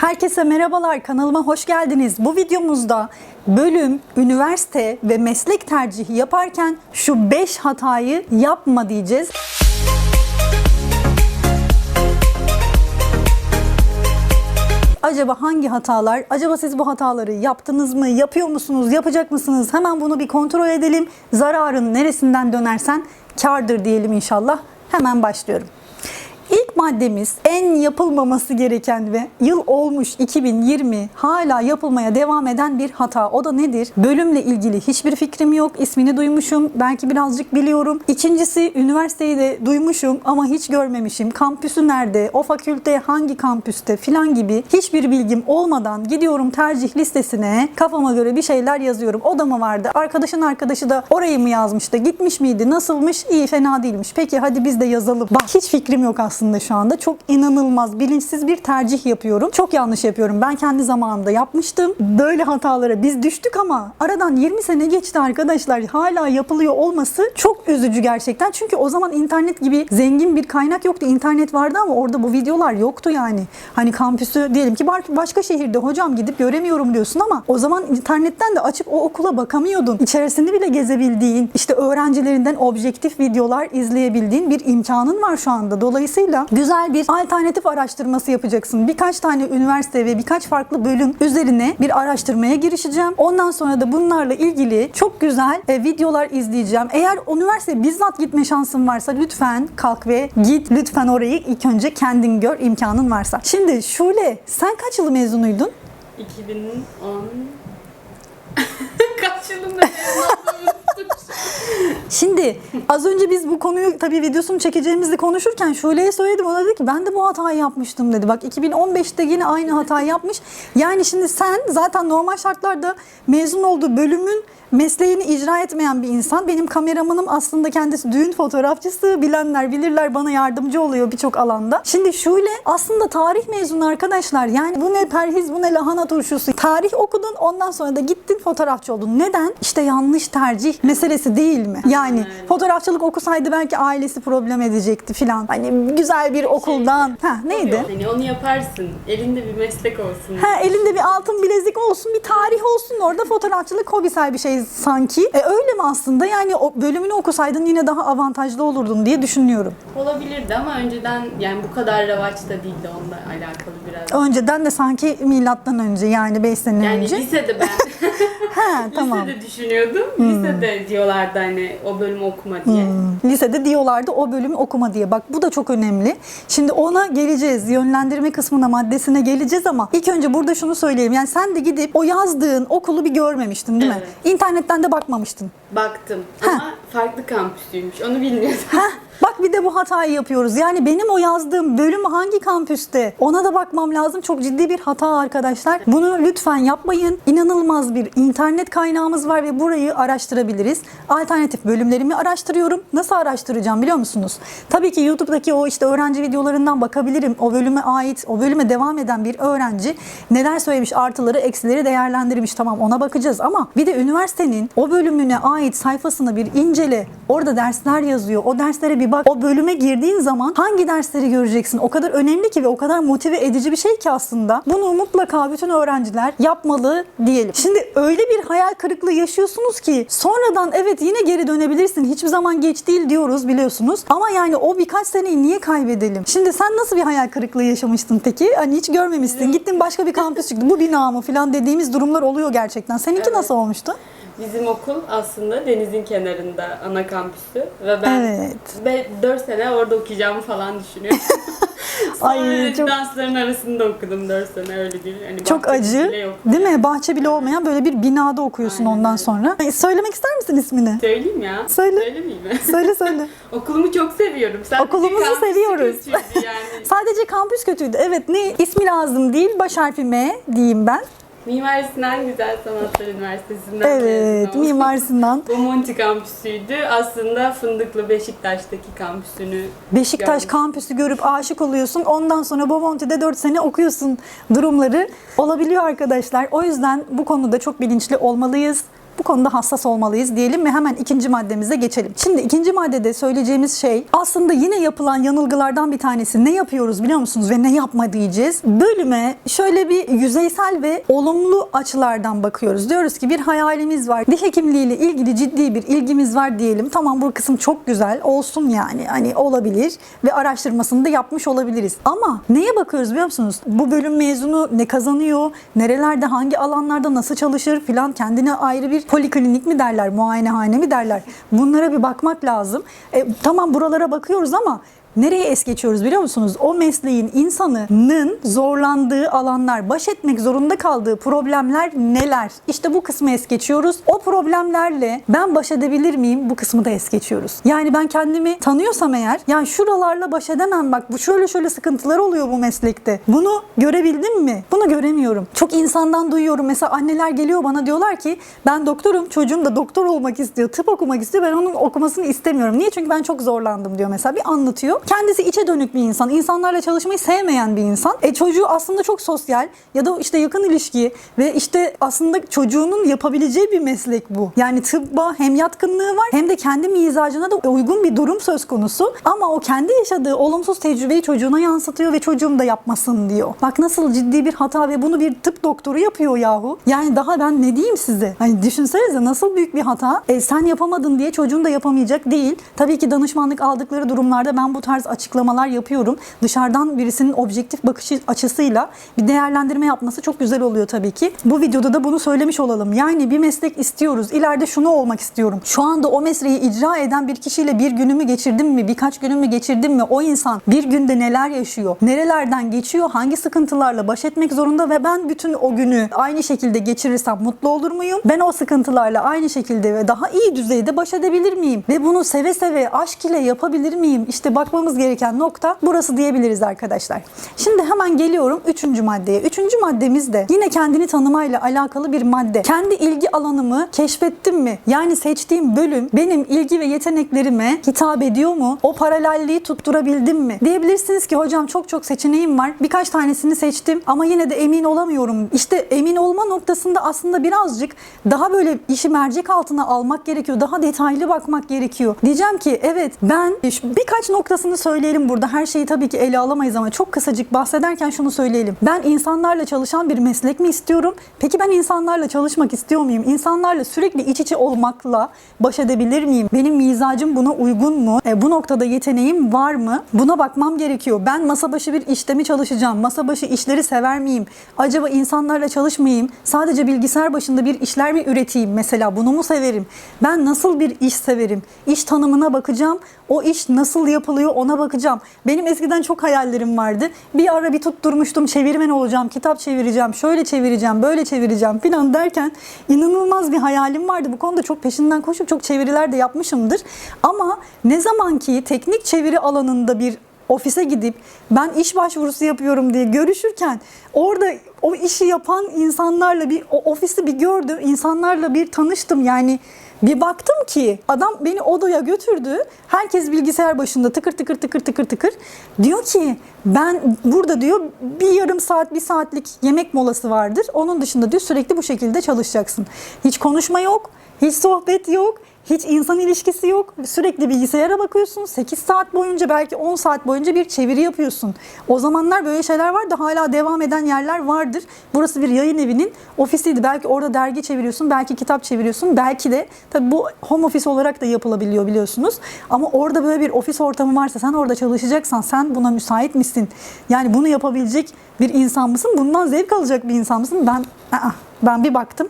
Herkese merhabalar, kanalıma hoş geldiniz. Bu videomuzda bölüm, üniversite ve meslek tercihi yaparken şu 5 hatayı yapma diyeceğiz. Acaba hangi hatalar? Acaba siz bu hataları yaptınız mı? Yapıyor musunuz? Yapacak mısınız? Hemen bunu bir kontrol edelim. Zararın neresinden dönersen kardır diyelim inşallah. Hemen başlıyorum. Maddemiz en yapılmaması gereken ve yıl olmuş 2020 hala yapılmaya devam eden bir hata. O da nedir? Bölümle ilgili hiçbir fikrim yok. İsmini duymuşum. Belki birazcık biliyorum. İkincisi üniversiteyi de duymuşum ama hiç görmemişim. Kampüsü nerede? O fakülte hangi kampüste filan gibi hiçbir bilgim olmadan gidiyorum tercih listesine kafama göre bir şeyler yazıyorum. O da mı vardı? Arkadaşın arkadaşı da orayı mı yazmıştı? Gitmiş miydi? Nasılmış? İyi fena değilmiş. Peki hadi biz de yazalım. Bak hiç fikrim yok aslında şu anda. Çok inanılmaz bilinçsiz bir tercih yapıyorum. Çok yanlış yapıyorum. Ben kendi zamanımda yapmıştım. Böyle hatalara biz düştük ama aradan 20 sene geçti arkadaşlar. Hala yapılıyor olması çok üzücü gerçekten. Çünkü o zaman internet gibi zengin bir kaynak yoktu. İnternet vardı ama orada bu videolar yoktu yani. Hani kampüsü diyelim ki başka şehirde hocam gidip göremiyorum diyorsun ama o zaman internetten de açıp o okula bakamıyordun. İçerisinde bile gezebildiğin, işte öğrencilerinden objektif videolar izleyebildiğin bir imkanın var şu anda. Dolayısıyla güzel bir alternatif araştırması yapacaksın. Birkaç tane üniversite ve birkaç farklı bölüm üzerine bir araştırmaya girişeceğim. Ondan sonra da bunlarla ilgili çok güzel e, videolar izleyeceğim. Eğer üniversiteye bizzat gitme şansın varsa lütfen kalk ve git. Lütfen orayı ilk önce kendin gör imkanın varsa. Şimdi Şule sen kaç yılı mezunuydun? 2010 Kaç yılında mezun? Şimdi az önce biz bu konuyu tabii videosunu çekeceğimizi konuşurken Şule'ye söyledim. O da dedi ki ben de bu hatayı yapmıştım dedi. Bak 2015'te yine aynı hatayı yapmış. Yani şimdi sen zaten normal şartlarda mezun olduğu bölümün mesleğini icra etmeyen bir insan. Benim kameramanım aslında kendisi düğün fotoğrafçısı. Bilenler bilirler bana yardımcı oluyor birçok alanda. Şimdi Şule aslında tarih mezunu arkadaşlar. Yani bu ne perhiz bu ne lahana turşusu. Tarih okudun ondan sonra da gittin fotoğrafçı oldun. Neden? İşte yanlış tercih meselesi değil mi? Yani Evet. fotoğrafçılık okusaydı belki ailesi problem edecekti filan. Hani güzel bir okuldan. Ha neydi? Hani onu yaparsın. Elinde bir meslek olsun. Ha elinde bir altın bilezik olsun, bir tarih olsun orada fotoğrafçılık hobisel bir şey sanki. E öyle mi aslında? Yani o bölümünü okusaydın yine daha avantajlı olurdun diye düşünüyorum. Olabilirdi ama önceden yani bu kadar revaçta değildi onunla alakalı biraz. Önceden de sanki milattan önce yani 5 sene Yani önce. lisede ben Ha tamam. lisede düşünüyordum. Lisede diyorlardı hani o bölümü okuma diye. Hmm. Lisede diyorlardı o bölümü okuma diye. Bak bu da çok önemli. Şimdi ona geleceğiz. Yönlendirme kısmına, maddesine geleceğiz ama ilk önce burada şunu söyleyeyim. Yani sen de gidip o yazdığın okulu bir görmemiştin değil mi? Evet. İnternetten de bakmamıştın. Baktım ama farklı kampüsüymüş. Onu bilmiyordum. Heh, bak bir de bu hatayı yapıyoruz. Yani benim o yazdığım bölüm hangi kampüste? Ona da bakmam lazım. Çok ciddi bir hata arkadaşlar. Bunu lütfen yapmayın. İnanılmaz bir internet kaynağımız var ve burayı araştırabiliriz. Alternatif bölümlerimi araştırıyorum. Nasıl araştıracağım biliyor musunuz? Tabii ki YouTube'daki o işte öğrenci videolarından bakabilirim. O bölüme ait, o bölüme devam eden bir öğrenci neler söylemiş, artıları, eksileri değerlendirmiş. Tamam ona bakacağız ama bir de üniversitenin o bölümüne ait sayfasını bir incele. Orada dersler yazıyor. O derslere bir bak. O bölüme girdiğin zaman hangi dersleri göreceksin? O kadar önemli ki ve o kadar motive edici bir şey ki aslında. Bunu mutlaka bütün öğrenciler yapmalı diyelim. Şimdi öyle bir hayal kırıklığı yaşıyorsunuz ki sonradan evet yine geri dönebilirsin. Hiçbir zaman geç değil diyoruz biliyorsunuz. Ama yani o birkaç seneyi niye kaybedelim? Şimdi sen nasıl bir hayal kırıklığı yaşamıştın peki? Hani hiç görmemişsin. Gittin başka bir kampüs çıktı. Bu bina mı falan dediğimiz durumlar oluyor gerçekten. Seninki Evet. nasıl olmuştu? Bizim okul aslında denizin kenarında ana kampüsü ve ben Evet. 4 sene orada okuyacağımı falan düşünüyorum. Ay, çok- dansların arasında okudum 4 sene öyle değil. Hani Çok acı. Değil mi? Bahçe bile olmayan böyle bir binada okuyorsun Aynen ondan sonra. E, Söylemek ister misin ismini? Söyleyeyim ya. Söyle. Söylemeyeyim mi? Söyle söyle. Okulumu çok seviyorum. Sadece Okulumuzu seviyoruz. yani. Sadece kampüs kötüydü. Evet ne ismi lazım değil. Baş harfi M diyeyim ben. Mimar Sinan Güzel Sanatlar Üniversitesi'nden Evet mezun oldum. Mimar Sinan. Bomonti kampüsüydü. Aslında Fındıklı Beşiktaş'taki kampüsünü Beşiktaş gördüm. kampüsü görüp aşık oluyorsun. Ondan sonra Bomonti'de 4 sene okuyorsun durumları olabiliyor arkadaşlar. O yüzden bu konuda çok bilinçli olmalıyız. Bu konuda hassas olmalıyız diyelim ve hemen ikinci maddemize geçelim. Şimdi ikinci maddede söyleyeceğimiz şey aslında yine yapılan yanılgılardan bir tanesi. Ne yapıyoruz biliyor musunuz ve ne yapma diyeceğiz. Bölüme şöyle bir yüzeysel ve olumlu açılardan bakıyoruz. Diyoruz ki bir hayalimiz var. Diş hekimliğiyle ilgili ciddi bir ilgimiz var diyelim. Tamam bu kısım çok güzel olsun yani. Hani olabilir ve araştırmasını da yapmış olabiliriz. Ama neye bakıyoruz biliyor musunuz? Bu bölüm mezunu ne kazanıyor? Nerelerde hangi alanlarda nasıl çalışır filan kendine ayrı bir poliklinik mi derler, muayenehane mi derler? Bunlara bir bakmak lazım. E, tamam buralara bakıyoruz ama Nereye es geçiyoruz biliyor musunuz? O mesleğin insanının zorlandığı alanlar, baş etmek zorunda kaldığı problemler neler? İşte bu kısmı es geçiyoruz. O problemlerle ben baş edebilir miyim? Bu kısmı da es geçiyoruz. Yani ben kendimi tanıyorsam eğer, yani şuralarla baş edemem bak bu şöyle şöyle sıkıntılar oluyor bu meslekte. Bunu görebildim mi? Bunu göremiyorum. Çok insandan duyuyorum. Mesela anneler geliyor bana diyorlar ki ben doktorum, çocuğum da doktor olmak istiyor, tıp okumak istiyor. Ben onun okumasını istemiyorum. Niye? Çünkü ben çok zorlandım diyor mesela. Bir anlatıyor. Kendisi içe dönük bir insan. insanlarla çalışmayı sevmeyen bir insan. E çocuğu aslında çok sosyal ya da işte yakın ilişki ve işte aslında çocuğunun yapabileceği bir meslek bu. Yani tıbba hem yatkınlığı var hem de kendi mizacına da uygun bir durum söz konusu. Ama o kendi yaşadığı olumsuz tecrübeyi çocuğuna yansıtıyor ve çocuğum da yapmasın diyor. Bak nasıl ciddi bir hata ve bunu bir tıp doktoru yapıyor yahu. Yani daha ben ne diyeyim size? Hani düşünsenize nasıl büyük bir hata. E, sen yapamadın diye çocuğun da yapamayacak değil. Tabii ki danışmanlık aldıkları durumlarda ben bu tarz açıklamalar yapıyorum. Dışarıdan birisinin objektif bakış açısıyla bir değerlendirme yapması çok güzel oluyor tabii ki. Bu videoda da bunu söylemiş olalım. Yani bir meslek istiyoruz. İleride şunu olmak istiyorum. Şu anda o mesleği icra eden bir kişiyle bir günümü geçirdim mi? Birkaç günümü geçirdim mi? O insan bir günde neler yaşıyor? Nerelerden geçiyor? Hangi sıkıntılarla baş etmek zorunda ve ben bütün o günü aynı şekilde geçirirsem mutlu olur muyum? Ben o sıkıntılarla aynı şekilde ve daha iyi düzeyde baş edebilir miyim? Ve bunu seve seve aşk ile yapabilir miyim? İşte bakmamız gereken nokta burası diyebiliriz arkadaşlar. Şimdi hemen geliyorum üçüncü maddeye. Üçüncü maddemiz de yine kendini tanımayla alakalı bir madde. Kendi ilgi alanımı keşfettim mi? Yani seçtiğim bölüm benim ilgi ve yeteneklerime hitap ediyor mu? O paralelliği tutturabildim mi? Diyebilirsiniz ki hocam çok çok seçeneğim var. Birkaç tanesini seçtim ama yine de emin olamıyorum. İşte emin olma noktasında aslında birazcık daha böyle işi mercek altına almak gerekiyor. Daha detaylı bakmak gerekiyor. Diyeceğim ki evet ben birkaç noktasını söyleyelim burada. Her şeyi tabii ki ele alamayız ama çok kısacık bahsederken şunu söyleyelim. Ben insanlarla çalışan bir meslek mi istiyorum? Peki ben insanlarla çalışmak istiyor muyum? İnsanlarla sürekli iç içe olmakla baş edebilir miyim? Benim mizacım buna uygun mu? E, bu noktada yeteneğim var mı? Buna bakmam gerekiyor. Ben masa başı bir işte mi çalışacağım? Masa başı işleri sever miyim? Acaba insanlarla çalışmayayım? Sadece bilgisayar başında bir işler mi üreteyim? Mesela bunu mu severim? Ben nasıl bir iş severim? İş tanımına bakacağım. O iş nasıl yapılıyor ona bakacağım. Benim eskiden çok hayallerim vardı. Bir ara bir tutturmuştum çevirmen olacağım, kitap çevireceğim, şöyle çevireceğim, böyle çevireceğim filan derken inanılmaz bir hayalim vardı. Bu konuda çok peşinden koşup çok çeviriler de yapmışımdır. Ama ne zaman ki teknik çeviri alanında bir ofise gidip ben iş başvurusu yapıyorum diye görüşürken orada o işi yapan insanlarla bir o ofisi bir gördüm, insanlarla bir tanıştım. Yani bir baktım ki adam beni odaya götürdü. Herkes bilgisayar başında tıkır tıkır tıkır tıkır tıkır. Diyor ki ben burada diyor bir yarım saat bir saatlik yemek molası vardır. Onun dışında diyor sürekli bu şekilde çalışacaksın. Hiç konuşma yok, hiç sohbet yok. Hiç insan ilişkisi yok. Sürekli bilgisayara bakıyorsun. 8 saat boyunca belki 10 saat boyunca bir çeviri yapıyorsun. O zamanlar böyle şeyler vardı. Hala devam eden yerler vardır. Burası bir yayın evinin ofisiydi. Belki orada dergi çeviriyorsun, belki kitap çeviriyorsun. Belki de tabii bu home office olarak da yapılabiliyor biliyorsunuz. Ama orada böyle bir ofis ortamı varsa sen orada çalışacaksan sen buna müsait misin? Yani bunu yapabilecek bir insan mısın? Bundan zevk alacak bir insan mısın? Ben aa, ben bir baktım.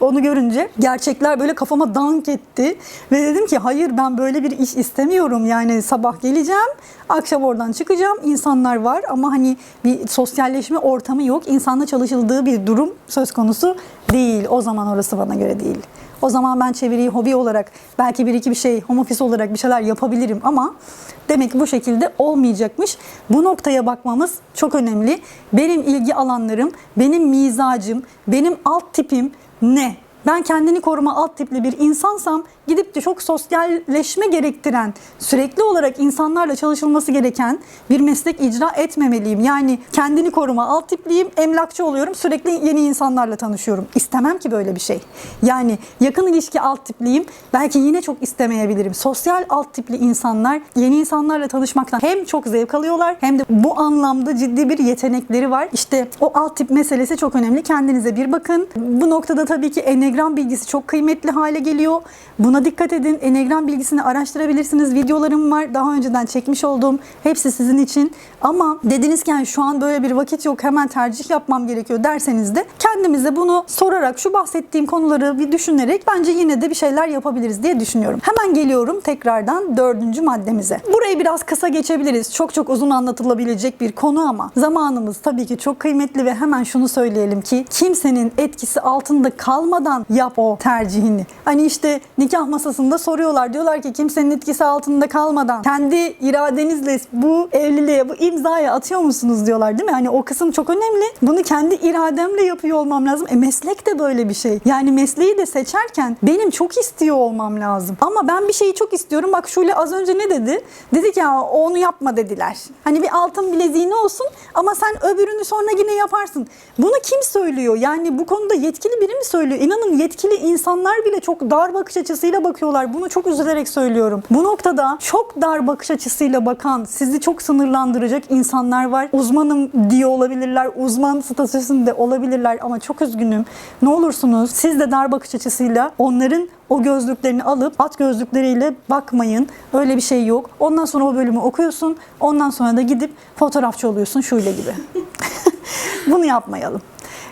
Onu görünce gerçekler böyle kafama dank etti. Ve dedim ki hayır ben böyle bir iş istemiyorum. Yani sabah geleceğim, akşam oradan çıkacağım. İnsanlar var ama hani bir sosyalleşme ortamı yok. İnsanla çalışıldığı bir durum söz konusu değil. O zaman orası bana göre değil. O zaman ben çeviriyi hobi olarak belki bir iki bir şey home office olarak bir şeyler yapabilirim ama demek ki bu şekilde olmayacakmış. Bu noktaya bakmamız çok önemli. Benim ilgi alanlarım, benim mizacım, benim alt tipim ne? Ben kendini koruma alt tipli bir insansam gidip de çok sosyalleşme gerektiren, sürekli olarak insanlarla çalışılması gereken bir meslek icra etmemeliyim. Yani kendini koruma alt tipliyim, emlakçı oluyorum, sürekli yeni insanlarla tanışıyorum. İstemem ki böyle bir şey. Yani yakın ilişki alt tipliyim, belki yine çok istemeyebilirim. Sosyal alt tipli insanlar yeni insanlarla tanışmaktan hem çok zevk alıyorlar hem de bu anlamda ciddi bir yetenekleri var. İşte o alt tip meselesi çok önemli. Kendinize bir bakın. Bu noktada tabii ki enegram bilgisi çok kıymetli hale geliyor. Buna dikkat edin. Enegram bilgisini araştırabilirsiniz. Videolarım var. Daha önceden çekmiş olduğum. Hepsi sizin için. Ama dediniz ki "Yani şu an böyle bir vakit yok. Hemen tercih yapmam gerekiyor derseniz de kendimize bunu sorarak şu bahsettiğim konuları bir düşünerek bence yine de bir şeyler yapabiliriz diye düşünüyorum. Hemen geliyorum tekrardan dördüncü maddemize. Burayı biraz kısa geçebiliriz. Çok çok uzun anlatılabilecek bir konu ama zamanımız tabii ki çok kıymetli ve hemen şunu söyleyelim ki kimsenin etkisi altında kalmadan yap o tercihini. Hani işte nikah masasında soruyorlar. Diyorlar ki kimsenin etkisi altında kalmadan kendi iradenizle bu evliliğe, bu imzaya atıyor musunuz diyorlar değil mi? Hani o kısım çok önemli. Bunu kendi irademle yapıyor olmam lazım. E meslek de böyle bir şey. Yani mesleği de seçerken benim çok istiyor olmam lazım. Ama ben bir şeyi çok istiyorum. Bak Şule az önce ne dedi? Dedi ki ya onu yapma dediler. Hani bir altın bileziğin olsun ama sen öbürünü sonra yine yaparsın. Bunu kim söylüyor? Yani bu konuda yetkili biri mi söylüyor? İnanın yetkili insanlar bile çok dar bakış açısıyla bakıyorlar. Bunu çok üzülerek söylüyorum. Bu noktada çok dar bakış açısıyla bakan, sizi çok sınırlandıracak insanlar var. Uzmanım diyor olabilirler, uzman statüsünde olabilirler ama çok üzgünüm. Ne olursunuz siz de dar bakış açısıyla onların o gözlüklerini alıp at gözlükleriyle bakmayın. Öyle bir şey yok. Ondan sonra o bölümü okuyorsun. Ondan sonra da gidip fotoğrafçı oluyorsun şöyle gibi. Bunu yapmayalım.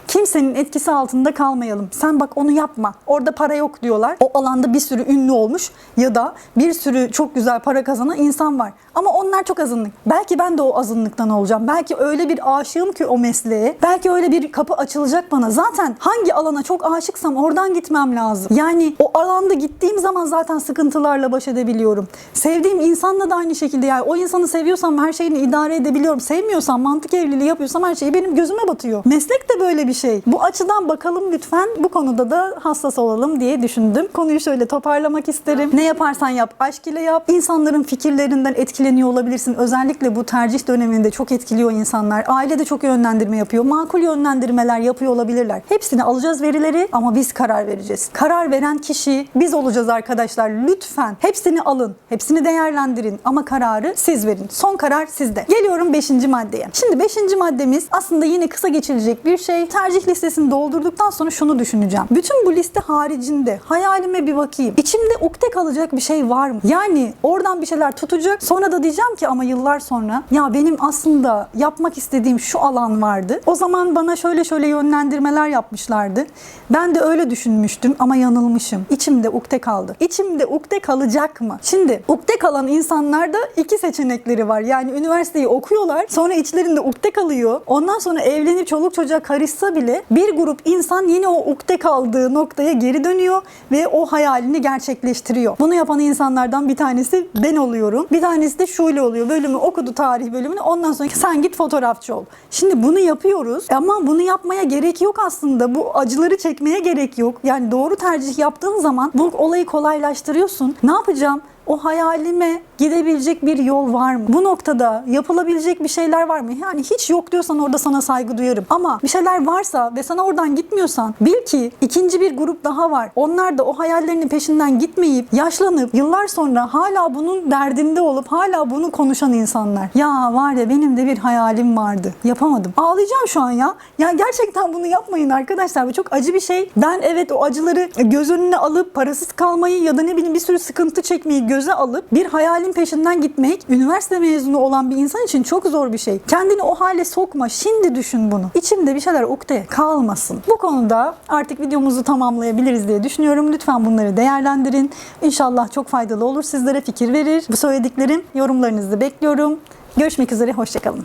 Kimsenin etkisi altında kalmayalım. Sen bak onu yapma. Orada para yok diyorlar. O alanda bir sürü ünlü olmuş ya da bir sürü çok güzel para kazanan insan var. Ama onlar çok azınlık. Belki ben de o azınlıktan olacağım. Belki öyle bir aşığım ki o mesleğe. Belki öyle bir kapı açılacak bana. Zaten hangi alana çok aşıksam oradan gitmem lazım. Yani o alanda gittiğim zaman zaten sıkıntılarla baş edebiliyorum. Sevdiğim insanla da aynı şekilde yani o insanı seviyorsam her şeyini idare edebiliyorum. Sevmiyorsam mantık evliliği yapıyorsam her şey benim gözüme batıyor. Meslek de böyle bir şey. Bu açıdan bakalım lütfen. Bu konuda da hassas olalım diye düşündüm. Konuyu şöyle toparlamak isterim. Ne yaparsan yap, aşk ile yap. İnsanların fikirlerinden etkileniyor olabilirsin. Özellikle bu tercih döneminde çok etkiliyor insanlar. Aile de çok yönlendirme yapıyor. Makul yönlendirmeler yapıyor olabilirler. Hepsini alacağız verileri ama biz karar vereceğiz. Karar veren kişi biz olacağız arkadaşlar. Lütfen hepsini alın. Hepsini değerlendirin ama kararı siz verin. Son karar sizde. Geliyorum 5. maddeye. Şimdi 5. maddemiz aslında yine kısa geçilecek bir şey. Tercih listesini doldurduktan sonra şunu düşüneceğim. Bütün bu liste haricinde hayalime bir bakayım. İçimde ukde kalacak bir şey var mı? Yani oradan bir şeyler tutacak. Sonra da diyeceğim ki ama yıllar sonra ya benim aslında yapmak istediğim şu alan vardı. O zaman bana şöyle şöyle yönlendirmeler yapmışlardı. Ben de öyle düşünmüştüm ama yanılmışım. İçimde ukde kaldı. İçimde ukde kalacak mı? Şimdi ukde kalan insanlarda iki seçenekleri var. Yani üniversiteyi okuyorlar. Sonra içlerinde ukde kalıyor. Ondan sonra evlenip çoluk çocuğa karışsa bile bir grup insan yine o ukde kaldığı noktaya geri dönüyor ve o hayalini gerçekleştiriyor. Bunu yapan insanlardan bir tanesi ben oluyorum. Bir tanesi de şöyle oluyor. Bölümü okudu tarih bölümünü. Ondan sonra sen git fotoğrafçı ol. Şimdi bunu yapıyoruz ama bunu yapmaya gerek yok aslında. Bu acıları çekmeye gerek yok. Yani doğru tercih yaptığın zaman bu olayı kolaylaştırıyorsun. Ne yapacağım? O hayalime gidebilecek bir yol var mı? Bu noktada yapılabilecek bir şeyler var mı? Yani hiç yok diyorsan orada sana saygı duyarım. Ama bir şeyler varsa ve sana oradan gitmiyorsan bil ki ikinci bir grup daha var. Onlar da o hayallerinin peşinden gitmeyip yaşlanıp yıllar sonra hala bunun derdinde olup hala bunu konuşan insanlar. Ya var ya benim de bir hayalim vardı. Yapamadım. Ağlayacağım şu an ya. Ya gerçekten bunu yapmayın arkadaşlar. Bu çok acı bir şey. Ben evet o acıları göz önüne alıp parasız kalmayı ya da ne bileyim bir sürü sıkıntı çekmeyi göze alıp bir hayalin peşinden gitmek üniversite mezunu olan bir insan için çok zor bir şey. Kendini o hale sokma. Şimdi düşün bunu. İçimde bir şeyler ukde kalmasın. Bu konuda artık videomuzu tamamlayabiliriz diye düşünüyorum. Lütfen bunları değerlendirin. İnşallah çok faydalı olur. Sizlere fikir verir. Bu söylediklerim yorumlarınızı bekliyorum. Görüşmek üzere. Hoşçakalın.